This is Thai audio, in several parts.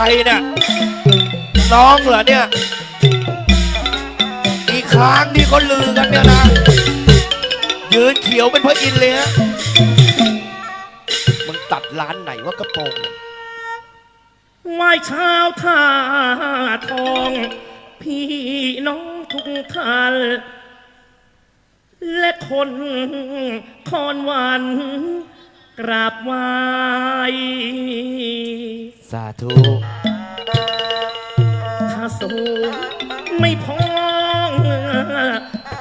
รเนี่ยน้องเหรอเนี่ยอีกครั้งที่เขาลือกันเนี่ยนะยืนเขียวเป็นพระอินทร์เลยฮะมึงตัดร้านไหนว่ากระโปรงไหวายชาวท่าทอง พี่น้องทุกท่าน และคนคอนวันกราบไหว้ สาธุ ถ้าสูงไม่พอง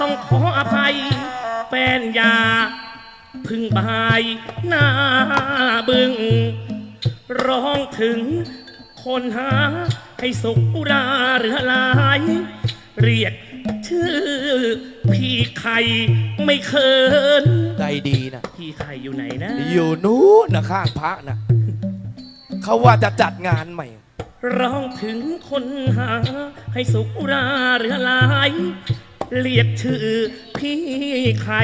ต้องขออภัยแฟนอยา พึ่งบายหน้าบึง ร้องถึงคนหาให้สุกราเรือลาย เรียกชื่อ พี่ไข่ไม่เคิน ใจดีนะพี่ไข่อยู่ไหนนะ อยู่นู้นนะข้างพระนะ เขาว่าจะจัดงานใหม่ ร้องถึงคนหา ให้สุกราเรือลาย เรียกชื่อพี่ไข่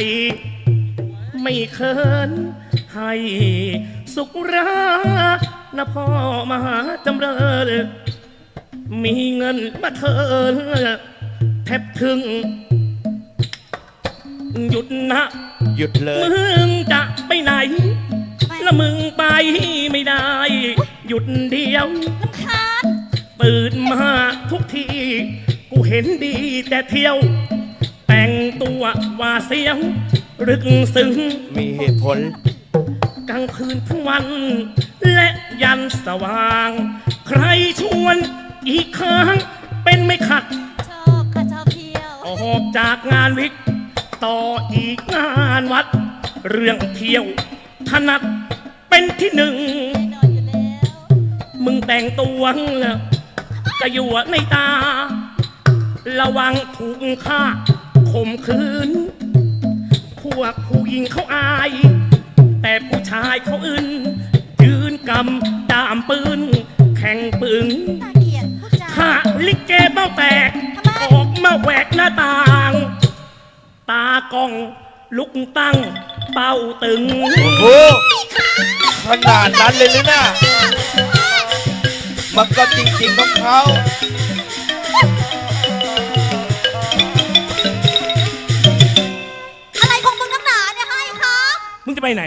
ไม่เคินให้สุกรานะพ่อมหาจำเริญมีเงินมาเทินแทบถึง หยุดนะ หยุดเลย มึงจะไปไหน แล้วมึงไปไม่ได้ หยุดเดียว ลำคาญตื่นมาทุกที กูเห็นดีแต่เที่ยว แต่งตัวว่าเสียว รึกซึ้งมีเหตุผล กลางคืนทั้งวัน และยันสว่าง ใครชวนอีกครั้งเป็นไม่ขัด ชอบค่ะชอบเที่ยว ออกจากงานวิก ต่ออีกงานวัด เรื่องเที่ยวถนัดเป็นที่หนึ่ง มึงแต่งตัวกระยั่วในตา ระวังถูกฆ่าข่มขืน พวกผู้หญิงเขาอาย แต่ผู้ชายเขาอึนยืนกำดามปืน แข่งปึงน่าเกลียดพูดจาข้าลิเกเบ้าแตกทำไมออกมาแหวกหน้าต่าง ตากล้องลุกตั้งเป้าตึง โอ้ขนาดนั้นเลยหรือนะ มันก็จริงๆของเขาอะไรของมึงนักหนาเนี่ยให้ครับ มึงจะไปไหน